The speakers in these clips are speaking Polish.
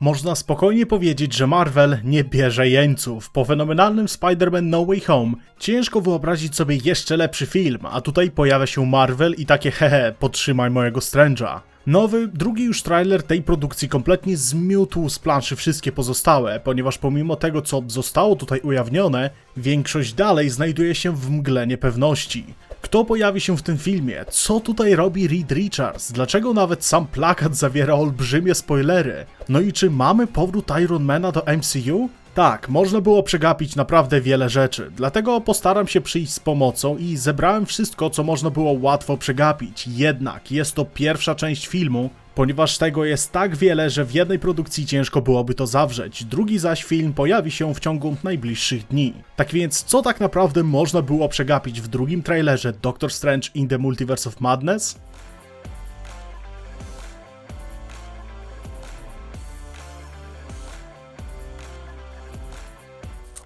Można spokojnie powiedzieć, że Marvel nie bierze jeńców. Po fenomenalnym Spider-Man No Way Home ciężko wyobrazić sobie jeszcze lepszy film, a tutaj pojawia się Marvel i takie hehe, podtrzymaj mojego Strange'a. Nowy, drugi już trailer tej produkcji kompletnie zmiótł z planszy wszystkie pozostałe, ponieważ pomimo tego, co zostało tutaj ujawnione, większość dalej znajduje się w mgle niepewności. Kto pojawi się w tym filmie? Co tutaj robi Reed Richards? Dlaczego nawet sam plakat zawiera olbrzymie spoilery? No i czy mamy powrót Ironmana do MCU? Tak, można było przegapić naprawdę wiele rzeczy, dlatego postaram się przyjść z pomocą i zebrałem wszystko, co można było łatwo przegapić. Jednak jest to pierwsza część filmu, ponieważ tego jest tak wiele, że w jednej produkcji ciężko byłoby to zawrzeć. Drugi zaś film pojawi się w ciągu najbliższych dni. Tak więc, co tak naprawdę można było przegapić w drugim trailerze Doctor Strange in the Multiverse of Madness?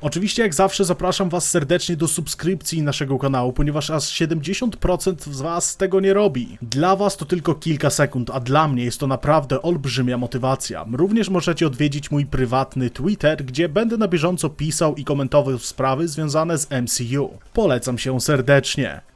Oczywiście, jak zawsze, zapraszam Was serdecznie do subskrypcji naszego kanału, ponieważ aż 70% z Was tego nie robi. Dla Was to tylko kilka sekund, a dla mnie jest to naprawdę olbrzymia motywacja. Również możecie odwiedzić mój prywatny Twitter, gdzie będę na bieżąco pisał i komentował sprawy związane z MCU. Polecam się serdecznie.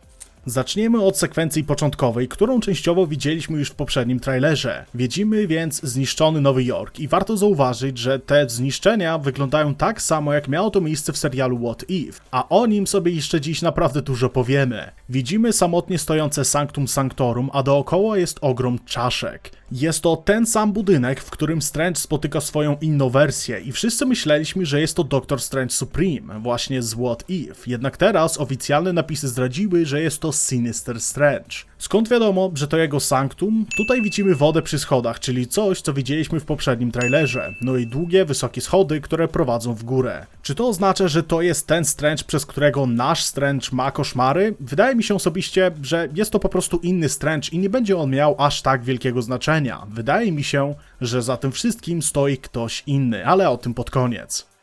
Zaczniemy od sekwencji początkowej, którą częściowo widzieliśmy już w poprzednim trailerze. Widzimy więc zniszczony Nowy Jork i warto zauważyć, że te zniszczenia wyglądają tak samo jak miało to miejsce w serialu What If, a o nim sobie jeszcze dziś naprawdę dużo powiemy. Widzimy samotnie stojące Sanctum Sanctorum, a dookoła jest ogrom czaszek. Jest to ten sam budynek, w którym Strange spotyka swoją inną wersję i wszyscy myśleliśmy, że jest to Doctor Strange Supreme, właśnie z What If. Jednak teraz oficjalne napisy zdradziły, że jest to Sinister Strange. Skąd wiadomo, że to jego sanktum? Tutaj widzimy wodę przy schodach, czyli coś, co widzieliśmy w poprzednim trailerze. No i długie, wysokie schody, które prowadzą w górę. Czy to oznacza, że to jest ten Strange, przez którego nasz Strange ma koszmary? Wydaje mi się osobiście, że jest to po prostu inny Strange i nie będzie on miał aż tak wielkiego znaczenia. Wydaje mi się, że za tym wszystkim stoi ktoś inny, ale o tym pod koniec.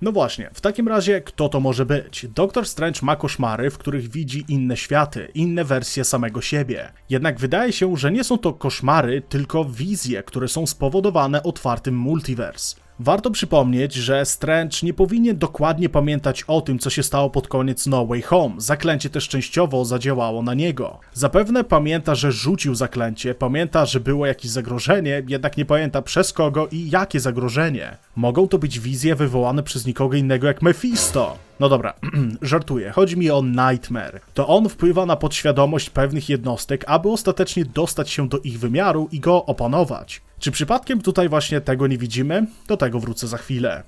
No właśnie, w takim razie kto to może być? Doktor Strange ma koszmary, w których widzi inne światy, inne wersje samego siebie. Jednak wydaje się, że nie są to koszmary, tylko wizje, które są spowodowane otwartym multiverse. Warto przypomnieć, że Strange nie powinien dokładnie pamiętać o tym, co się stało pod koniec No Way Home. Zaklęcie też częściowo zadziałało na niego. Zapewne pamięta, że rzucił zaklęcie, pamięta, że było jakieś zagrożenie, jednak nie pamięta przez kogo i jakie zagrożenie. Mogą to być wizje wywołane przez nikogo innego jak Mephisto. No dobra, żartuję. Chodzi mi o Nightmare. To on wpływa na podświadomość pewnych jednostek, aby ostatecznie dostać się do ich wymiaru i go opanować. Czy przypadkiem tutaj właśnie tego nie widzimy? Do tego wrócę za chwilę.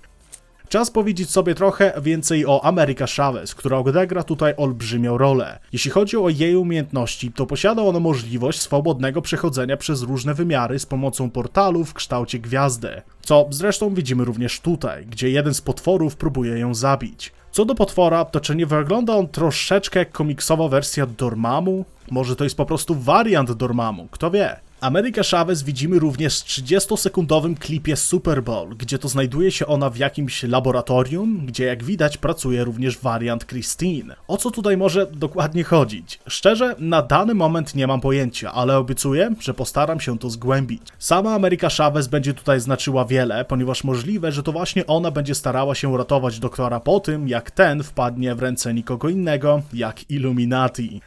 Czas powiedzieć sobie trochę więcej o America Chavez, która odegra tutaj olbrzymią rolę. Jeśli chodzi o jej umiejętności, to posiada ona możliwość swobodnego przechodzenia przez różne wymiary z pomocą portalu w kształcie gwiazdy. Co zresztą widzimy również tutaj, gdzie jeden z potworów próbuje ją zabić. Co do potwora, to czy nie wygląda on troszeczkę jak komiksowa wersja Dormammu? Może to jest po prostu wariant Dormammu, kto wie? America Chavez widzimy również w 30-sekundowym klipie Super Bowl, gdzie to znajduje się ona w jakimś laboratorium, gdzie jak widać pracuje również wariant Christine. O co tutaj może dokładnie chodzić? Szczerze, na dany moment nie mam pojęcia, ale obiecuję, że postaram się to zgłębić. Sama America Chavez będzie tutaj znaczyła wiele, ponieważ możliwe, że to właśnie ona będzie starała się ratować doktora po tym, jak ten wpadnie w ręce nikogo innego, jak Illuminati.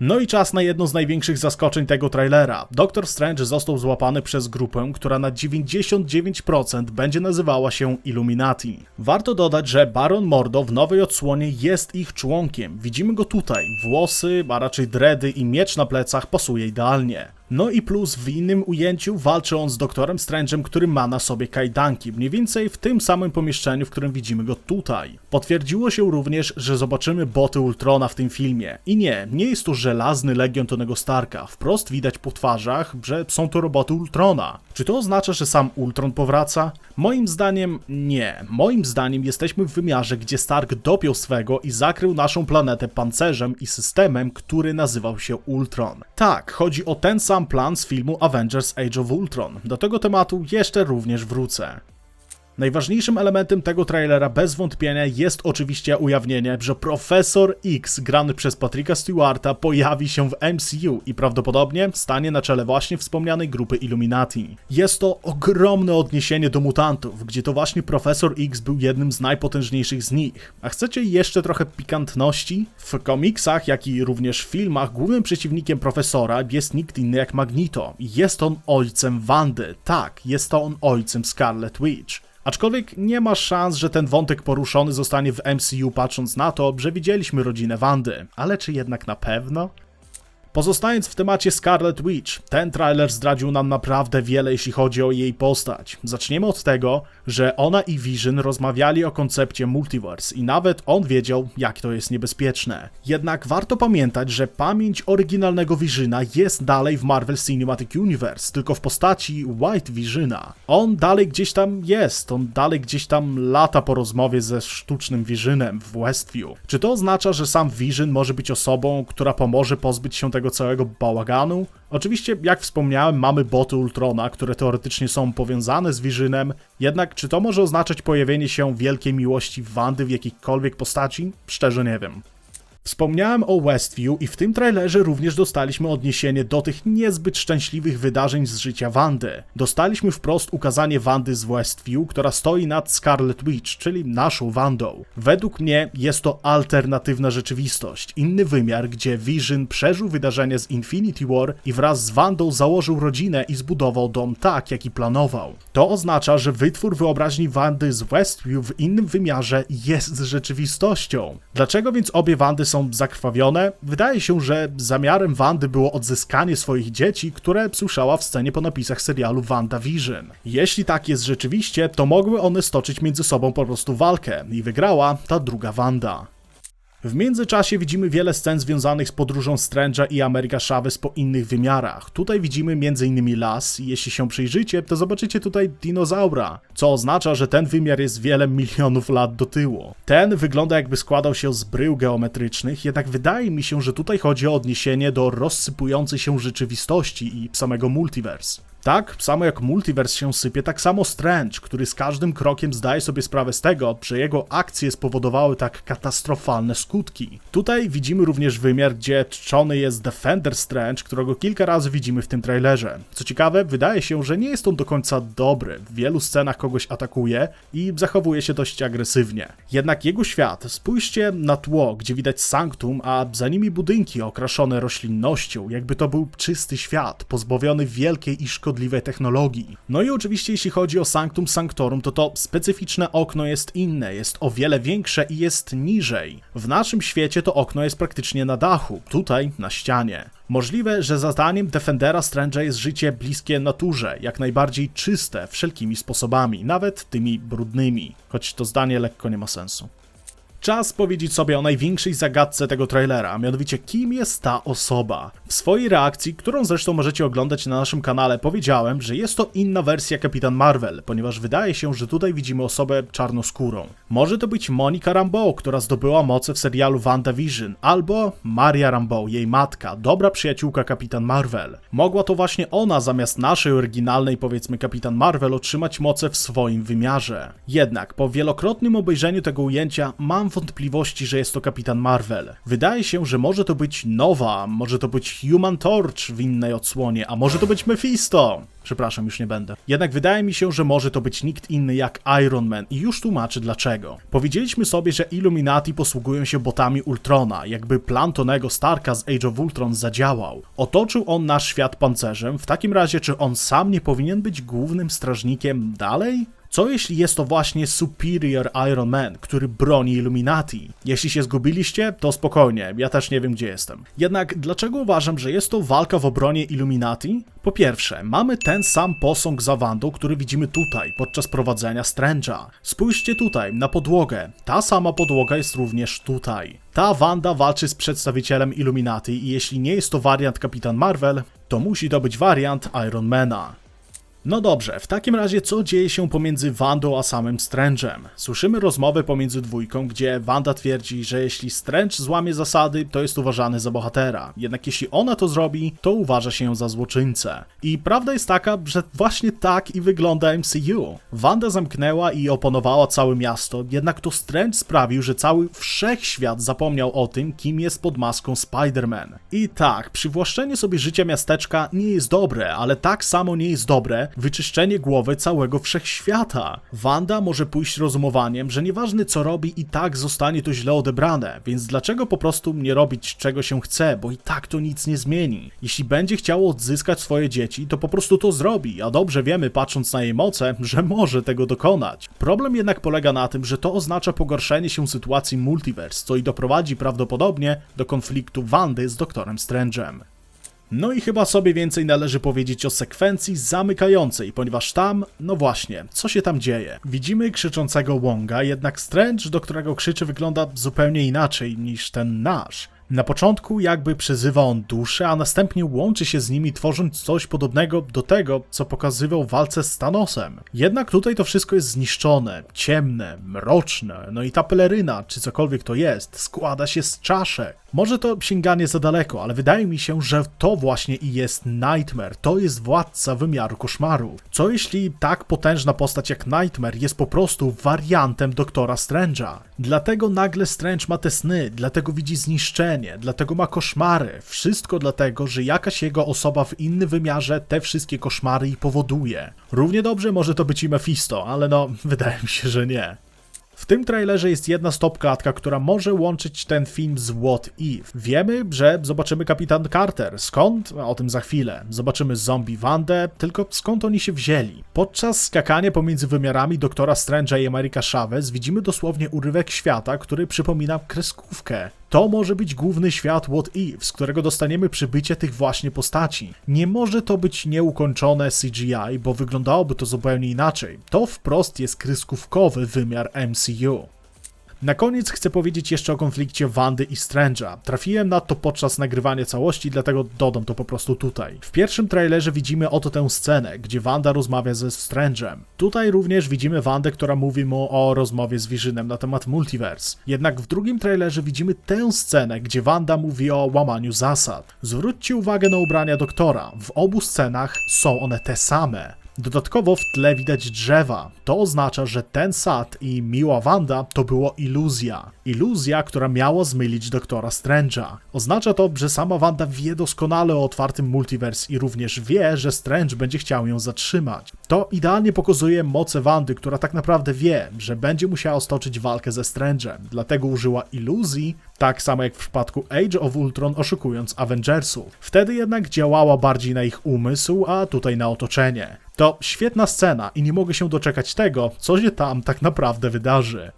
No i czas na jedno z największych zaskoczeń tego trailera. Doctor Strange został złapany przez grupę, która na 99% będzie nazywała się Illuminati. Warto dodać, że Baron Mordo w nowej odsłonie jest ich członkiem. Widzimy go tutaj. Włosy, a raczej dredy i miecz na plecach pasuje idealnie. No i plus w innym ujęciu walczy on z doktorem Strange'em, który ma na sobie kajdanki, mniej więcej w tym samym pomieszczeniu, w którym widzimy go tutaj. Potwierdziło się również, że zobaczymy boty Ultrona w tym filmie. I nie, nie jest to żelazny legion Tonego Starka, wprost widać po twarzach, że są to roboty Ultrona. Czy to oznacza, że sam Ultron powraca? Moim zdaniem nie. Moim zdaniem jesteśmy w wymiarze, gdzie Stark dopiął swego i zakrył naszą planetę pancerzem i systemem, który nazywał się Ultron. Tak, chodzi o ten sam plan z filmu Avengers Age of Ultron. Do tego tematu jeszcze również wrócę. Najważniejszym elementem tego trailera bez wątpienia jest oczywiście ujawnienie, że Profesor X grany przez Patricka Stewarta pojawi się w MCU i prawdopodobnie stanie na czele właśnie wspomnianej grupy Illuminati. Jest to ogromne odniesienie do mutantów, gdzie to właśnie Profesor X był jednym z najpotężniejszych z nich. A chcecie jeszcze trochę pikantności? W komiksach, jak i również w filmach głównym przeciwnikiem Profesora jest nikt inny jak Magneto. Jest on ojcem Wandy. Tak, jest to on ojcem Scarlet Witch. Aczkolwiek nie ma szans, że ten wątek poruszony zostanie w MCU patrząc na to, że widzieliśmy rodzinę Wandy. Ale czy jednak na pewno? Pozostając w temacie Scarlet Witch, ten trailer zdradził nam naprawdę wiele, jeśli chodzi o jej postać. Zaczniemy od tego, że ona i Vision rozmawiali o koncepcie multiverse i nawet on wiedział, jak to jest niebezpieczne. Jednak warto pamiętać, że pamięć oryginalnego Visiona jest dalej w Marvel Cinematic Universe, tylko w postaci White Visiona. On dalej gdzieś tam jest, on dalej gdzieś tam lata po rozmowie ze sztucznym Visionem w Westview. Czy to oznacza, że sam Vision może być osobą, która pomoże pozbyć się tego całego bałaganu? Oczywiście, jak wspomniałem, mamy boty Ultrona, które teoretycznie są powiązane z Visionem, jednak czy to może oznaczać pojawienie się wielkiej miłości Wandy w jakiejkolwiek postaci? Szczerze nie wiem. Wspomniałem o Westview i w tym trailerze również dostaliśmy odniesienie do tych niezbyt szczęśliwych wydarzeń z życia Wandy. Dostaliśmy wprost ukazanie Wandy z Westview, która stoi nad Scarlet Witch, czyli naszą Wandą. Według mnie jest to alternatywna rzeczywistość, inny wymiar, gdzie Vision przeżył wydarzenia z Infinity War i wraz z Wandą założył rodzinę i zbudował dom tak, jaki planował. To oznacza, że wytwór wyobraźni Wandy z Westview w innym wymiarze jest rzeczywistością. Dlaczego więc obie Wandy są zakrwawione? Wydaje się, że zamiarem Wandy było odzyskanie swoich dzieci, które słyszała w scenie po napisach serialu WandaVision. Jeśli tak jest rzeczywiście, to mogły one stoczyć między sobą po prostu walkę i wygrała ta druga Wanda. W międzyczasie widzimy wiele scen związanych z podróżą Strange'a i Ameryka Chavez po innych wymiarach. Tutaj widzimy m.in. las i jeśli się przyjrzycie, to zobaczycie tutaj dinozaura, co oznacza, że ten wymiar jest wiele milionów lat do tyłu. Ten wygląda jakby składał się z brył geometrycznych, jednak wydaje mi się, że tutaj chodzi o odniesienie do rozsypującej się rzeczywistości i samego multiverse. Tak, samo jak multiverse się sypie, tak samo Strange, który z każdym krokiem zdaje sobie sprawę z tego, że jego akcje spowodowały tak katastrofalne skutki. Tutaj widzimy również wymiar, gdzie czczony jest Defender Strange, którego kilka razy widzimy w tym trailerze. Co ciekawe, wydaje się, że nie jest on do końca dobry. W wielu scenach kogoś atakuje i zachowuje się dość agresywnie. Jednak jego świat, spójrzcie na tło, gdzie widać sanktum, a za nimi budynki okraszone roślinnością, jakby to był czysty świat, pozbawiony wielkiej i szkodliwej technologii. No i oczywiście jeśli chodzi o Sanctum Sanctorum, to to specyficzne okno jest inne, jest o wiele większe i jest niżej. W naszym świecie to okno jest praktycznie na dachu, tutaj na ścianie. Możliwe, że zadaniem Defendera Strange'a jest życie bliskie naturze, jak najbardziej czyste wszelkimi sposobami, nawet tymi brudnymi, choć to zdanie lekko nie ma sensu. Czas powiedzieć sobie o największej zagadce tego trailera, a mianowicie kim jest ta osoba. W swojej reakcji, którą zresztą możecie oglądać na naszym kanale, powiedziałem, że jest to inna wersja Kapitan Marvel, ponieważ wydaje się, że tutaj widzimy osobę czarnoskórą. Może to być Monica Rambeau, która zdobyła moce w serialu WandaVision, albo Maria Rambeau, jej matka, dobra przyjaciółka Kapitan Marvel. Mogła to właśnie ona zamiast naszej oryginalnej, powiedzmy Kapitan Marvel, otrzymać moce w swoim wymiarze. Jednak po wielokrotnym obejrzeniu tego ujęcia mam wątpliwości, że jest to Kapitan Marvel. Wydaje się, że może to być Nowa, może to być Human Torch w innej odsłonie, a może to być Mephisto. Przepraszam, już nie będę. Jednak wydaje mi się, że może to być nikt inny jak Iron Man i już tłumaczę dlaczego. Powiedzieliśmy sobie, że Illuminati posługują się botami Ultrona, jakby plan Tonego Starka z Age of Ultron zadziałał. Otoczył on nasz świat pancerzem, w takim razie czy on sam nie powinien być głównym strażnikiem dalej? Co jeśli jest to właśnie Superior Iron Man, który broni Illuminati? Jeśli się zgubiliście, to spokojnie, ja też nie wiem gdzie jestem. Jednak dlaczego uważam, że jest to walka w obronie Illuminati? Po pierwsze, mamy ten sam posąg za Wandą, który widzimy tutaj, podczas prowadzenia Strange'a. Spójrzcie tutaj, na podłogę. Ta sama podłoga jest również tutaj. Ta Wanda walczy z przedstawicielem Illuminati i jeśli nie jest to wariant Kapitan Marvel, to musi to być wariant Ironmana. No dobrze, w takim razie co dzieje się pomiędzy Wandą a samym Strange'em? Słyszymy rozmowę pomiędzy dwójką, gdzie Wanda twierdzi, że jeśli Strange złamie zasady, to jest uważany za bohatera. Jednak jeśli ona to zrobi, to uważa się za złoczyńcę. I prawda jest taka, że właśnie tak i wygląda MCU. Wanda zamknęła i oponowała całe miasto, jednak to Strange sprawił, że cały wszechświat zapomniał o tym, kim jest pod maską Spider-Man. I tak, przywłaszczenie sobie życia miasteczka nie jest dobre, ale tak samo nie jest dobre wyczyszczenie głowy całego wszechświata. Wanda może pójść rozumowaniem, że nieważne co robi i tak zostanie to źle odebrane, więc dlaczego po prostu nie robić czego się chce, bo i tak to nic nie zmieni. Jeśli będzie chciało odzyskać swoje dzieci, to po prostu to zrobi, a dobrze wiemy patrząc na jej moce, że może tego dokonać. Problem jednak polega na tym, że to oznacza pogorszenie się sytuacji multiverse, co i doprowadzi prawdopodobnie do konfliktu Wandy z Doktorem Strange'em. No i chyba sobie więcej należy powiedzieć o sekwencji zamykającej, ponieważ tam, no właśnie, co się tam dzieje? Widzimy krzyczącego Wonga, jednak Strange, do którego krzyczy, wygląda zupełnie inaczej niż ten nasz. Na początku jakby przyzywa on duszę, a następnie łączy się z nimi, tworząc coś podobnego do tego, co pokazywał w walce z Thanosem. Jednak tutaj to wszystko jest zniszczone, ciemne, mroczne, no i ta peleryna, czy cokolwiek to jest, składa się z czaszek. Może to sięganie za daleko, ale wydaje mi się, że to właśnie i jest Nightmare. To jest władca wymiaru koszmaru. Co jeśli tak potężna postać jak Nightmare jest po prostu wariantem doktora Strange'a? Dlatego nagle Strange ma te sny, dlatego widzi zniszczenie, dlatego ma koszmary. Wszystko dlatego, że jakaś jego osoba w innym wymiarze te wszystkie koszmary i powoduje. Równie dobrze może to być i Mephisto, ale no, wydaje mi się, że nie. W tym trailerze jest jedna stopklatka, która może łączyć ten film z What If. Wiemy, że zobaczymy Kapitan Carter. Skąd? O tym za chwilę. Zobaczymy zombie Wandę, tylko skąd oni się wzięli? Podczas skakania pomiędzy wymiarami Doktora Strange'a i America Chavez widzimy dosłownie urywek świata, który przypomina kreskówkę. To może być główny świat What If, z którego dostaniemy przybycie tych właśnie postaci. Nie może to być nieukończone CGI, bo wyglądałoby to zupełnie inaczej. To wprost jest kreskówkowy wymiar MCU. Na koniec chcę powiedzieć jeszcze o konflikcie Wandy i Strange'a. Trafiłem na to podczas nagrywania całości, dlatego dodam to po prostu tutaj. W pierwszym trailerze widzimy oto tę scenę, gdzie Wanda rozmawia ze Strange'em. Tutaj również widzimy Wandę, która mówi mu o rozmowie z Visionem na temat multiverse. Jednak w drugim trailerze widzimy tę scenę, gdzie Wanda mówi o łamaniu zasad. Zwróćcie uwagę na ubrania doktora. W obu scenach są one te same. Dodatkowo w tle widać drzewa. To oznacza, że ten sad i miła Wanda to było iluzja. Iluzja, która miała zmylić doktora Strange'a. Oznacza to, że sama Wanda wie doskonale o otwartym multiverse i również wie, że Strange będzie chciał ją zatrzymać. To idealnie pokazuje moce Wandy, która tak naprawdę wie, że będzie musiała stoczyć walkę ze Strange'em. Dlatego użyła iluzji, tak samo jak w przypadku Age of Ultron oszukując Avengersów. Wtedy jednak działała bardziej na ich umysł, a tutaj na otoczenie. To świetna scena i nie mogę się doczekać tego, co się tam tak naprawdę wydarzy.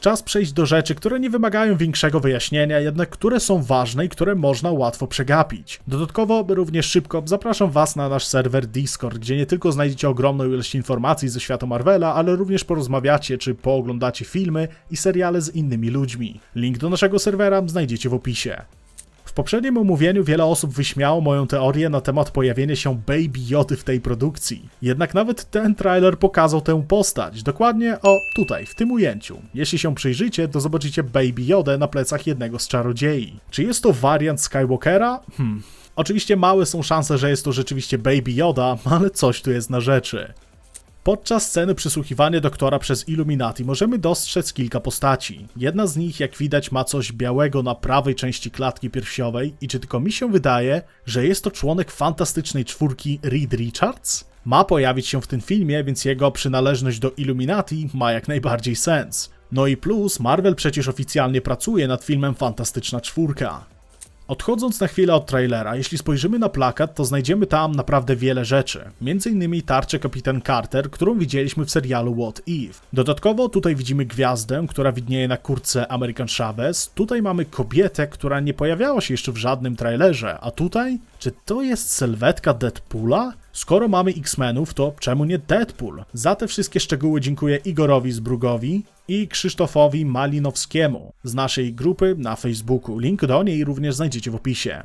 Czas przejść do rzeczy, które nie wymagają większego wyjaśnienia, jednak które są ważne i które można łatwo przegapić. Dodatkowo, również szybko zapraszam Was na nasz serwer Discord, gdzie nie tylko znajdziecie ogromną ilość informacji ze świata Marvela, ale również porozmawiacie czy pooglądacie filmy i seriale z innymi ludźmi. Link do naszego serwera znajdziecie w opisie. Poprzednim omówieniu wiele osób wyśmiało moją teorię na temat pojawienia się Baby Jody w tej produkcji. Jednak nawet ten trailer pokazał tę postać, dokładnie o tutaj, w tym ujęciu. Jeśli się przyjrzycie, to zobaczycie Baby Jodę na plecach jednego z czarodziei. Czy jest to wariant Skywalkera? Hmm. Oczywiście małe są szanse, że jest to rzeczywiście Baby Yoda, ale coś tu jest na rzeczy. Podczas sceny przysłuchiwania doktora przez Illuminati możemy dostrzec kilka postaci. Jedna z nich, jak widać, ma coś białego na prawej części klatki piersiowej i czy tylko mi się wydaje, że jest to członek fantastycznej czwórki Reed Richards? Ma pojawić się w tym filmie, więc jego przynależność do Illuminati ma jak najbardziej sens. No i plus, Marvel przecież oficjalnie pracuje nad filmem Fantastyczna Czwórka. Odchodząc na chwilę od trailera, jeśli spojrzymy na plakat, to znajdziemy tam naprawdę wiele rzeczy. Między innymi tarczę Kapitan Carter, którą widzieliśmy w serialu What If. Dodatkowo tutaj widzimy gwiazdę, która widnieje na kurtce American Chavez. Tutaj mamy kobietę, która nie pojawiała się jeszcze w żadnym trailerze. A tutaj? Czy to jest sylwetka Deadpoola? Skoro mamy X-Menów, to czemu nie Deadpool? Za te wszystkie szczegóły dziękuję Igorowi Zbrugowi i Krzysztofowi Malinowskiemu z naszej grupy na Facebooku. Link do niej również znajdziecie w opisie.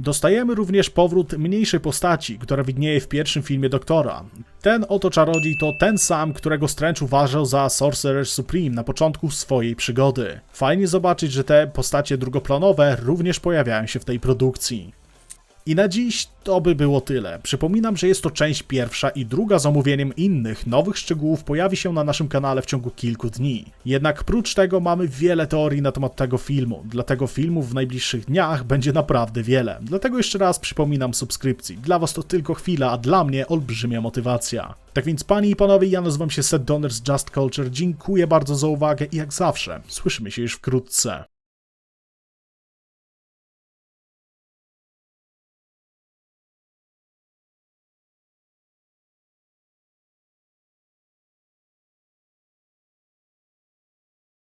Dostajemy również powrót mniejszej postaci, która widnieje w pierwszym filmie Doktora. Ten oto czarodziej to ten sam, którego Strange uważał za Sorcerer Supreme na początku swojej przygody. Fajnie zobaczyć, że te postacie drugoplanowe również pojawiają się w tej produkcji. I na dziś to by było tyle. Przypominam, że jest to część pierwsza i druga z omówieniem innych, nowych szczegółów pojawi się na naszym kanale w ciągu kilku dni. Jednak prócz tego mamy wiele teorii na temat tego filmu, dlatego filmów w najbliższych dniach będzie naprawdę wiele. Dlatego jeszcze raz przypominam subskrypcji. Dla was to tylko chwila, a dla mnie olbrzymia motywacja. Tak więc panie i panowie, ja nazywam się Seth Donner z Just Culture, dziękuję bardzo za uwagę i jak zawsze, słyszymy się już wkrótce.